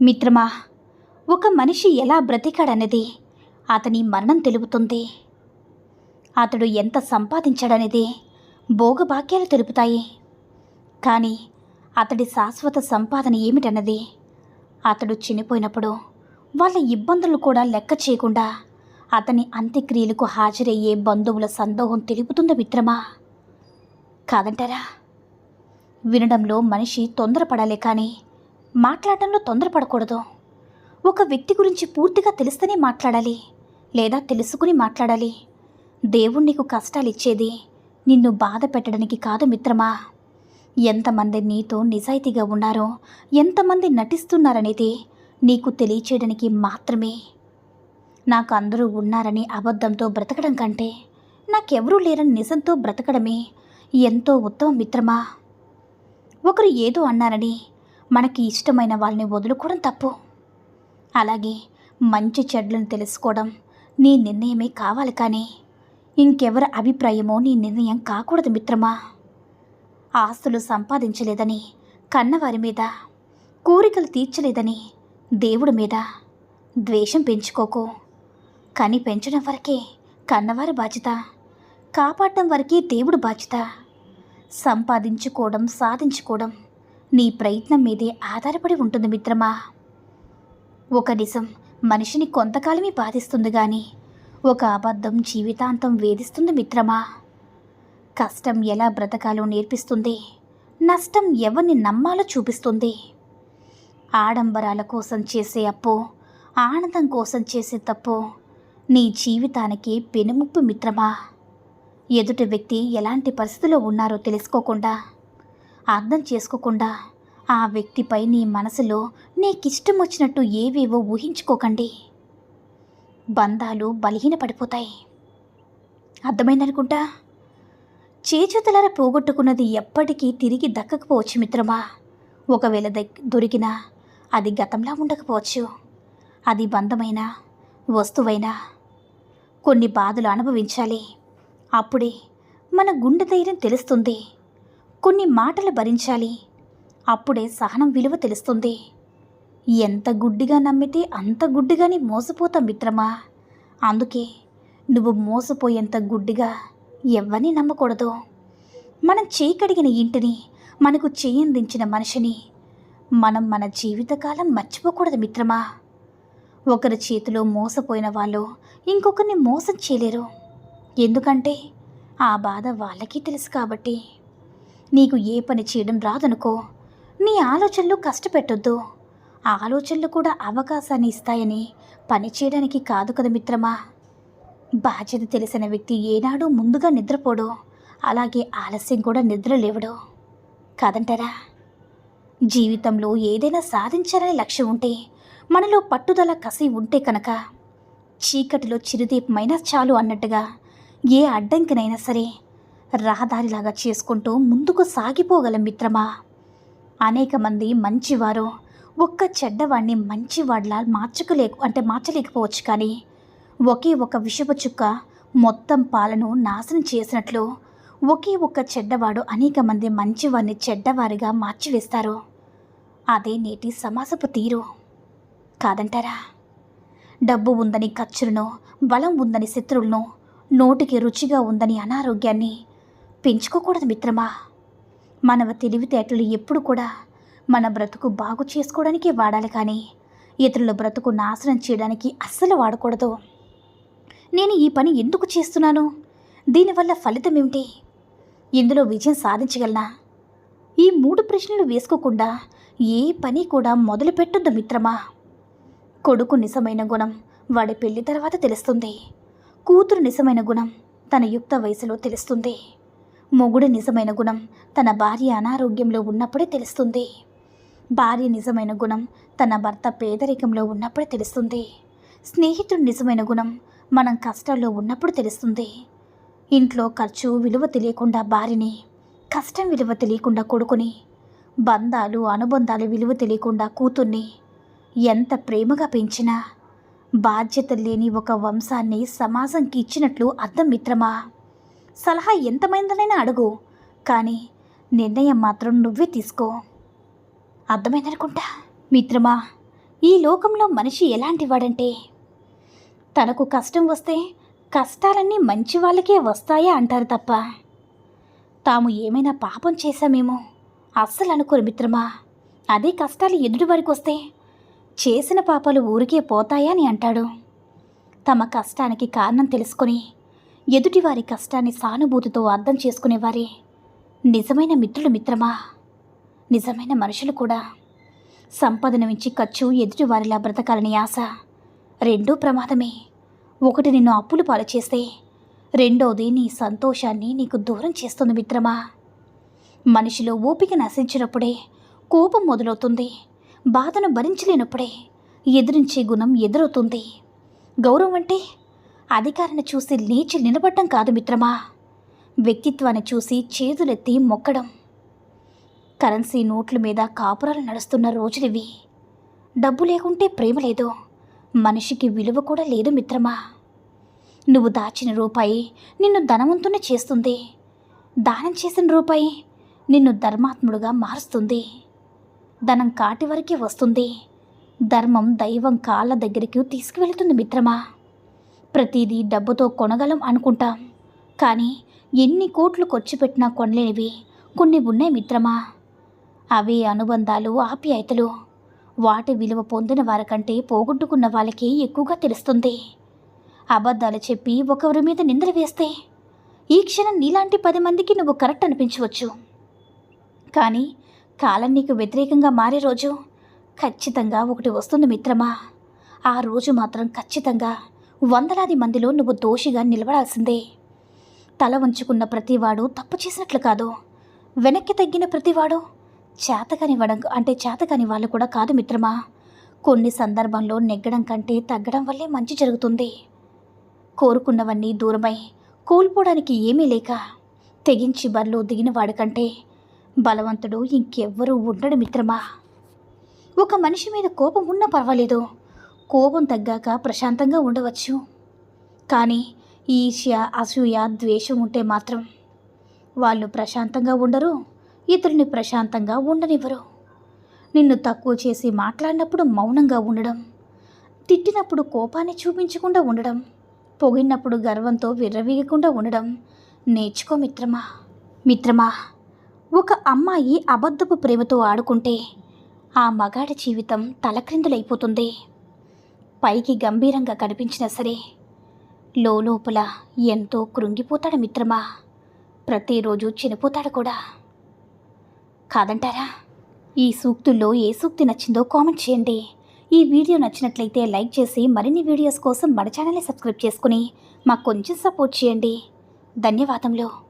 మిత్రమా ఒక మనిషి ఎలా బ్రతికాడనేది అతని మరణం తెలుపుతుంది. అతడు ఎంత సంపాదించాడనేది భోగభాగ్యాలు తెలుపుతాయి. కానీ అతడి శాశ్వత సంపాదన ఏమిటన్నది అతడు చనిపోయినప్పుడు వాళ్ళ ఇబ్బందులు కూడా లెక్క చేయకుండా అతని అంత్యక్రియలకు హాజరయ్యే బంధువుల సందోహం తెలుపుతుంది మిత్రమా? కాదంటారా? వినడంలో మనిషి తొందరపడాలే కానీ మాట్లాడడంలో తొందరపడకూడదు. ఒక వ్యక్తి గురించి పూర్తిగా తెలిస్తేనే మాట్లాడాలి లేదా తెలుసుకుని మాట్లాడాలి. దేవుడు నీకు కష్టాలు ఇచ్చేది నిన్ను బాధ పెట్టడానికి కాదు మిత్రమా? ఎంతమంది నీతో నిజాయితీగా ఉన్నారో ఎంతమంది నటిస్తున్నారనేది నీకు తెలియచేయడానికి మాత్రమే. నాకు అందరూ ఉన్నారని అబద్ధంతో బ్రతకడం కంటే నాకెవరూ లేరని నిజంతో బ్రతకడమే ఎంతో ఉత్తమ మిత్రమా? ఒకరు ఏదో అన్నారని మనకి ఇష్టమైన వాళ్ళని వదులుకోవడం తప్పు. అలాగే మంచి చెడ్లను తెలుసుకోవడం నీ నిర్ణయమే కావాలి కానీ ఇంకెవరి అభిప్రాయమో నీ నిర్ణయం కాకూడదు మిత్రమా? ఆస్తులు సంపాదించలేదని కన్నవారి మీద కోరికలు తీర్చలేదని దేవుడి మీద ద్వేషం పెంచుకోకు. కని పెంచడం వరకే కన్నవారి బాధ్యత కాపాడటం వరకే దేవుడు బాధ్యత. సంపాదించుకోవడం సాధించుకోవడం నీ ప్రయత్నం మీదే ఆధారపడి ఉంటుంది మిత్రమా. ఒక నిజం మనిషిని కొంతకాలమే బాధిస్తుంది కానీ ఒక అబద్ధం జీవితాంతం వేధిస్తుంది మిత్రమా. కష్టం ఎలా బ్రతకాలో నేర్పిస్తుంది నష్టం ఎవరిని నమ్మాలో చూపిస్తుంది. ఆడంబరాల కోసం చేసే అప్పు ఆనందం కోసం చేసే తప్పు నీ జీవితానికి పెనుముప్పు మిత్రమా. ఎదుటి వ్యక్తి ఎలాంటి పరిస్థితిలో ఉన్నారో తెలుసుకోకుండా అర్థం చేసుకోకుండా ఆ వ్యక్తిపై నీ మనసులో నీకిష్టం వచ్చినట్టు ఏవేవో ఊహించుకోకండి. బంధాలు బలహీనపడిపోతాయి. అర్థమైందనుకుంటా చేచుతలార పోగొట్టుకున్నది ఎప్పటికీ తిరిగి దక్కకపోవచ్చు మిత్రమా? ఒకవేళ దొరికినా అది గతంలా ఉండకపోవచ్చు. అది బంధమైనా వస్తువైనా కొన్ని బాధలు అనుభవించాలి. అప్పుడే మన గుండె ధైర్యం తెలుస్తుంది. కొన్ని మాటలు భరించాలి. అప్పుడే సహనం విలువ తెలుస్తుంది. ఎంత గుడ్డిగా నమ్మితే అంత గుడ్డిగానే మోసపోతాం మిత్రమా? అందుకే నువ్వు మోసపోయేంత గుడ్డిగా ఎవరిని నమ్మకూడదు. మనం చేయకడిగిన ఇంటిని మనకు చేయందించిన మనిషిని మనం మన జీవితకాలం మర్చిపోకూడదు మిత్రమా? ఒకరి చేతిలో మోసపోయిన వాళ్ళు ఇంకొకరిని మోసం చేయలేరు. ఎందుకంటే ఆ బాధ వాళ్ళకి తెలుసు కాబట్టి. నీకు ఏ పని చేయడం రాదనుకో. నీ ఆలోచనలు కష్టపెట్టొద్దు. ఆలోచనలు కూడా అవకాశాన్ని ఇస్తాయని పని చేయడానికి కాదు కదా మిత్రమా. బాధ్యత తెలిసిన వ్యక్తి ఏనాడు ముందుగా నిద్రపోడు. అలాగే ఆలస్యం కూడా నిద్ర లేవడు. కాదంటారా? జీవితంలో ఏదైనా సాధించాలనే లక్ష్యం ఉంటే మనలో పట్టుదల కసి ఉంటే కనుక చీకటిలో చిరుదీపమైనా చాలు అన్నట్టుగా ఏ అడ్డంకినైనా సరే రహదారిలాగా చేసుకుంటూ ముందుకు సాగిపోగలం మిత్రమా. అనేక మంది మంచివారు ఒక్క చెడ్డవాడిని మంచివాడిలా మార్చుకోలేక అంటే మార్చలేకపోవచ్చు కానీ ఒకే ఒక విషపు చుక్క మొత్తం పాలను నాశనం చేసినట్లు ఒకే ఒక్క చెడ్డవాడు అనేక మంది మంచివారిని చెడ్డవారిగా మార్చివేస్తారు. అదే నేటి సమాజపు తీరు. కాదంటారా? డబ్బు ఉందని ఖర్చులను బలం ఉందని శత్రువులను నోటికి రుచిగా ఉందని అనారోగ్యాన్ని పెంచుకోకూడదు మిత్రమా. మనవ తెలివితేటలు ఎప్పుడు కూడా మన బ్రతుకు బాగు చేసుకోవడానికే వాడాలి కానీ ఇతరుల బ్రతుకు నాశనం చేయడానికి అస్సలు వాడకూడదు. నేను ఈ పని ఎందుకు చేస్తున్నాను? దీనివల్ల ఫలితం ఏమిటి? ఇందులో విజయం సాధించగలనా? ఈ మూడు ప్రశ్నలు వేసుకోకుండా ఏ పని కూడా మొదలు పెట్టొద్దు మిత్రమా. కొడుకు నిజమైన గుణం వాడి పెళ్ళి తర్వాత తెలుస్తుంది. కూతురు నిజమైన గుణం తన యుక్త వయసులో తెలుస్తుంది. మొగుడు నిజమైన గుణం. తన భార్య అనారోగ్యంలో ఉన్నప్పుడే తెలుస్తుంది. భార్య నిజమైన గుణం తన భర్త పేదరికంలో ఉన్నప్పుడే తెలుస్తుంది. స్నేహితుడు నిజమైన గుణం మనం కష్టాల్లో ఉన్నప్పుడు తెలుస్తుంది. ఇంట్లో ఖర్చు విలువ తెలియకుండా భార్యని కష్టం విలువ తెలియకుండా కొడుకుని బంధాలు అనుబంధాలు విలువ తెలియకుండా కూతుర్ని ఎంత ప్రేమగా పెంచినా బాధ్యత లేని ఒక వంశాన్ని సమాజంకి ఇచ్చినట్లు అర్థం మిత్రమా? సలహా ఎంతమైందనైనా అడుగు. కానీ నిర్ణయం మాత్రం నువ్వే తీసుకో. అర్థమైందనుకుంటా? మిత్రమా ఈ లోకంలో మనిషి ఎలాంటివాడంటే? తనకు కష్టం వస్తే కష్టాలన్నీ మంచి వాళ్ళకే వస్తాయా అంటారు తప్ప. తాము ఏమైనా పాపం చేశామేమో అస్సలు అనుకోరు మిత్రమా. అదే కష్టాలు ఎదుటి వారికి వస్తే చేసిన పాపాలు ఊరికే పోతాయా అని అంటాడు. తమ కష్టానికి కారణం తెలుసుకొని ఎదుటివారి కష్టాన్ని సానుభూతితో అర్థం చేసుకునేవారే. నిజమైన మిత్రుడు మిత్రమా? నిజమైన మనుషులు కూడా. సంపదను మించి ఖర్చు ఎదుటివారిలా బ్రతకాలని ఆశ. రెండూ ప్రమాదమే. ఒకటి నిన్ను అప్పులు పాలు చేస్తే రెండోది నీ సంతోషాన్ని నీకు దూరం చేస్తుంది మిత్రమా. మనిషిలో ఓపిక నశించినప్పుడే కోపం మొదలవుతుంది. బాధను భరించలేనప్పుడే ఎదిరించే గుణం ఎదురవుతుంది. గౌరవం అంటే అధికారాన్ని చూసి లేచి నిలబడటం కాదు మిత్రమా. వ్యక్తిత్వాన్ని చూసి చేతులెత్తి మొక్కడం. కరెన్సీ నోట్ల మీద కాపురాలు నడుస్తున్న రోజులివి. డబ్బు లేకుంటే ప్రేమ లేదు. మనిషికి విలువ కూడా లేదు మిత్రమా. నువ్వు దాచిన రూపాయి నిన్ను ధనవంతుని చేస్తుంది. దానం చేసిన రూపాయి నిన్ను ధర్మాత్ముడుగా మారుస్తుంది. ధనం కాటి వరకే వస్తుంది. ధర్మం దైవం కాళ్ళ దగ్గరికి తీసుకువెళ్తుంది మిత్రమా. ప్రతిదీ డబ్బుతో కొనగలం అనుకుంటాం. కానీ ఎన్ని కోట్లు ఖర్చు పెట్టినా కొనలేనివి. కొన్ని ఉన్నాయి మిత్రమా? అవే అనుబంధాలు ఆప్యాయతలు. వాటి విలువ పొందిన వారికంటే పోగొట్టుకున్న వాళ్ళకి ఎక్కువగా తెలుస్తుంది. అబద్ధాలు చెప్పి ఒకరి మీద నిందలు వేస్తే ఈ క్షణం నీలాంటి పది మందికి నువ్వు కరెక్ట్ అనిపించవచ్చు. కానీ కాలం నీకు వ్యతిరేకంగా మారే రోజు ఖచ్చితంగా ఒకటి వస్తుంది మిత్రమా? ఆ రోజు మాత్రం ఖచ్చితంగా వందలాది మందిలో నువ్వు దోషిగా నిలబడాల్సిందే. తల వంచుకున్న ప్రతివాడు తప్పు చేసినట్లు కాదు. వెనక్కి తగ్గిన ప్రతివాడు చేతకాని వడం అంటే చేతకాని వాళ్ళు కూడా కాదు మిత్రమా. కొన్ని సందర్భంలో నెగ్గడం కంటే తగ్గడం వల్లే మంచి జరుగుతుంది. కోరుకున్నవన్నీ దూరమై కోల్పోవడానికి ఏమీ లేక తెగించి బరిలో దిగినవాడు కంటే బలవంతుడు ఇంకెవ్వరూ ఉండడు మిత్రమా. ఒక మనిషి మీద కోపం ఉన్నా పర్వాలేదు. కోపం తగ్గాక ప్రశాంతంగా ఉండవచ్చు. కానీ ఈర్ష్య అసూయ ద్వేషం ఉంటే మాత్రం వాళ్ళు ప్రశాంతంగా ఉండరు. ఇతరుని ప్రశాంతంగా ఉండనివ్వరు. నిన్ను తక్కువ చేసి మాట్లాడినప్పుడు మౌనంగా ఉండడం తిట్టినప్పుడు కోపాన్ని చూపించకుండా ఉండడం పొగిడినప్పుడు గర్వంతో విర్రవీగకుండా ఉండడం నేర్చుకో మిత్రమా? మిత్రమా ఒక అమ్మాయి అబద్ధపు ప్రేమతో ఆడుకుంటే ఆ మగాడి జీవితం తలక్రిందులైపోతుంది. పైకి గంభీరంగా కనిపించినా సరే లోపల ఎంతో కృంగిపోతాడు మిత్రమా. ప్రతిరోజు చనిపోతాడు కూడా. కాదంటారా? ఈ సూక్తుల్లో ఏ సూక్తి నచ్చిందో కామెంట్ చేయండి. ఈ వీడియో నచ్చినట్లయితే లైక్ చేసి మరిన్ని వీడియోస్ కోసం మన ఛానల్ని సబ్స్క్రైబ్ చేసుకుని మాకు కొంచెం సపోర్ట్ చేయండి. ధన్యవాదములు.